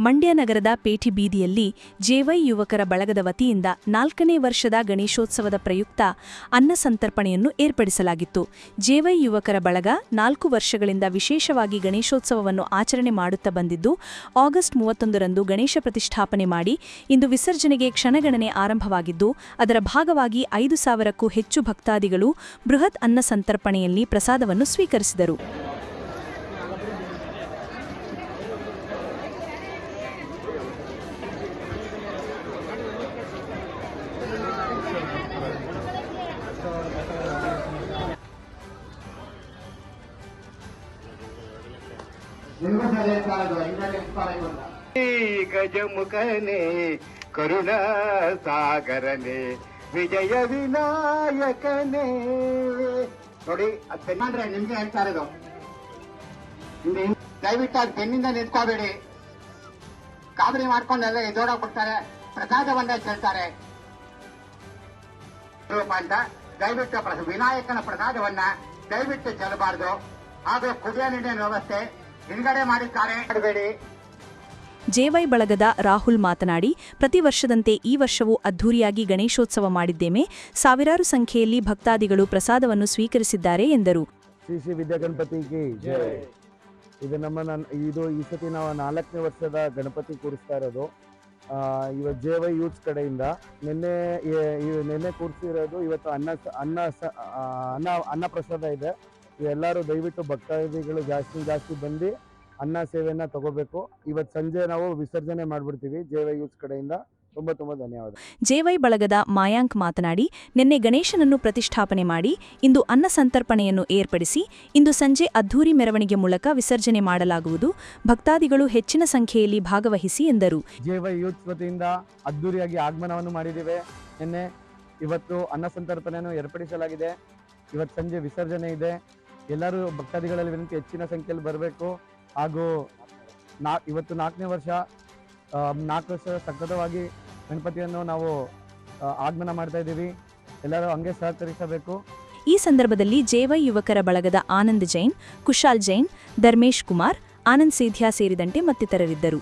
ಮಂಡ್ಯ ನಗರದ ಪೇಟಿ ಬೀದಿಯಲ್ಲಿ ಜೆವೈ ಯುವಕರ ಬಳಗದ ವತಿಯಿಂದ ನಾಲ್ಕನೇ ವರ್ಷದ ಗಣೇಶೋತ್ಸವದ ಪ್ರಯುಕ್ತ ಅನ್ನ ಸಂತರ್ಪಣೆಯನ್ನು ಏರ್ಪಡಿಸಲಾಗಿತ್ತು. ಜೆವೈ ಯುವಕರ ಬಳಗ ನಾಲ್ಕು ವರ್ಷಗಳಿಂದ ವಿಶೇಷವಾಗಿ ಗಣೇಶೋತ್ಸವವನ್ನು ಆಚರಣೆ ಮಾಡುತ್ತಾ ಬಂದಿದ್ದು, ಆಗಸ್ಟ್ ಮೂವತ್ತೊಂದರಂದು ಗಣೇಶ ಪ್ರತಿಷ್ಠಾಪನೆ ಮಾಡಿ ಇಂದು ವಿಸರ್ಜನೆಗೆ ಕ್ಷಣಗಣನೆ ಆರಂಭವಾಗಿದ್ದು, ಅದರ ಭಾಗವಾಗಿ ಐದು ಸಾವಿರಕ್ಕೂ ಹೆಚ್ಚು ಭಕ್ತಾದಿಗಳು ಬೃಹತ್ ಅನ್ನ ಸಂತರ್ಪಣೆಯಲ್ಲಿ ಪ್ರಸಾದವನ್ನು ಸ್ವೀಕರಿಸಿದರು. ಗಜಮುಖನೆ ಕರುಣಾ ಸಾಗರನೆ ವಿಜಯ ವಿನಾಯಕನೇ. ನೋಡಿ, ಅದು ಪೆನ್ನಂದ್ರೆ ನಿಮ್ಗೆ ಹೇಳ್ತಾ ಇರೋದು. ದಯವಿಟ್ಟು ಅದು ಬೆನ್ನಿಂದ ನಿಂತ್ಕೋಬೇಡಿ. ಕಾಬರಿ ಮಾಡ್ಕೊಂಡೆಲ್ಲ ಎದೋಡೋಗ್ಬಿಡ್ತಾರೆ ಪ್ರಸಾದವನ್ನೇ ಕೇಳ್ತಾರೆ. ಚೆಲ್ತಾರೆ ಅಂತ ದಯವಿಟ್ಟು ವಿನಾಯಕನ ಪ್ರಸಾದವನ್ನ ದಯವಿಟ್ಟು ಚೆಲ್ಲಬಾರ್ದು. ಹಾಗೂ ಕುಡಿಯ ನೀರಿನ ವ್ಯವಸ್ಥೆ ಹಿಂದ್ಗಡೆ ಮಾಡಿದ್ದಾರೆ ಜೆವೈ ಬಳಗದ ರಾಹುಲ್ ಮಾತನಾಡಿ ಪ್ರತಿ ವರ್ಷದಂತೆ ಈ ವರ್ಷವೂ ಅದ್ಧೂರಿಯಾಗಿ ಗಣೇಶೋತ್ಸವ ಮಾಡಿದ್ದೇಮೆ ಸಾವಿರಾರು ಸಂಖ್ಯೆಯಲ್ಲಿ ಭಕ್ತಾದಿಗಳು ಪ್ರಸಾದವನ್ನು ಸ್ವೀಕರಿಸಿದ್ದಾರೆ ಎಂದರು. ಶ್ರೀ ಶ್ರೀ ವಿದ್ಯಾಗಣಪತಿಗೆ ಜಯ ಇದು ನಮ್ಮ ಇದು ಈ ಸತಿ ನಾವು ನಾಲ್ಕನೇ ವರ್ಷದ ಗಣಪತಿ ಕೂರಿಸ್ತಾ ಇರೋದು. ಇವ ಇವತ್ತು ಜೆ ವೈ ಯೂತ್ಸ್ ಕಡೆಯಿಂದ ನಿನ್ನೆ ನಿನ್ನೆ ಕೂರಿಸಿರೋದು ಇವತ್ತು ಅನ್ನ ಅನ್ನ ಅನ್ನ ಅನ್ನ ಪ್ರಸಾದ ಇದೆ. ಎಲ್ಲರೂ ದಯವಿಟ್ಟು ಭಕ್ತಾದಿಗಳು ಜಾಸ್ತಿ ಜಾಸ್ತಿ ಬಂದು ಅನ್ನ ಸೇವೆಯನ್ನ ತಗೋಬೇಕು. ಇವತ್ತು ಸಂಜೆ ನಾವು ವಿಸರ್ಜನೆ ಮಾಡಿಬಿಡ್ತೀವಿ ಜೆ ವೈ ಯೂತ್ಸ್ ಕಡೆಯಿಂದ. ತುಂಬ ತುಂಬ ಧನ್ಯವಾದ. ಜೇವೈ ಬಳಗದ ಮಾಯಾಂಕ್ ಮಾತನಾಡಿ ನಿನ್ನೆ ಗಣೇಶನನ್ನು ಪ್ರತಿಷ್ಠಾಪನೆ ಮಾಡಿ ಇಂದು ಅನ್ನ ಸಂತರ್ಪಣೆಯನ್ನು ಏರ್ಪಡಿಸಿ ಇಂದು ಸಂಜೆ ಅದ್ಧೂರಿ ಮೆರವಣಿಗೆ ಮೂಲಕ ವಿಸರ್ಜನೆ ಮಾಡಲಾಗುವುದು. ಭಕ್ತಾದಿಗಳು ಹೆಚ್ಚಿನ ಸಂಖ್ಯೆಯಲ್ಲಿ ಭಾಗವಹಿಸಿ ಎಂದರು. ಜೆ ವೈ ಯೂತ್ ವತಿಯಿಂದ ಅದ್ಧೂರಿಯಾಗಿ ಆಗಮನವನ್ನು ಮಾಡಿದ್ದೇವೆ. ನಿನ್ನೆ ಇವತ್ತು ಅನ್ನ ಸಂತರ್ಪಣೆಯನ್ನು ಏರ್ಪಡಿಸಲಾಗಿದೆ. ಇವತ್ತು ಸಂಜೆ ವಿಸರ್ಜನೆ ಇದೆ. ಎಲ್ಲರೂ ಭಕ್ತಾದಿಗಳಲ್ಲಿ ವಿನಂತಿ ಹೆಚ್ಚಿನ ಸಂಖ್ಯೆಯಲ್ಲಿ ಬರಬೇಕು. ಹಾಗೂ ನಾ, ಇವತ್ತು ನಾಲ್ಕನೇ ವರ್ಷ ನಾಲ್ಕು ವರ್ಷ ಸತತವಾಗಿ ಗಣಪತಿಯನ್ನು ನಾವು ಆಗಮನ ಮಾಡ್ತಾ ಇದ್ದೀವಿ. ಎಲ್ಲರೂ ಹಂಗೆ ಸಹಕರಿಸಬೇಕು. ಈ ಸಂದರ್ಭದಲ್ಲಿ ಜೇವೈ ಯುವಕರ ಬಳಗದ ಆನಂದ್ ಜೈನ್, ಕುಶಾಲ್ ಜೈನ್, ಧರ್ಮೇಶ್ ಕುಮಾರ್, ಆನಂದ್ ಸೇಧ್ಯಾ ಸೇರಿದಂತೆ ಮತ್ತಿತರರಿದ್ದರು.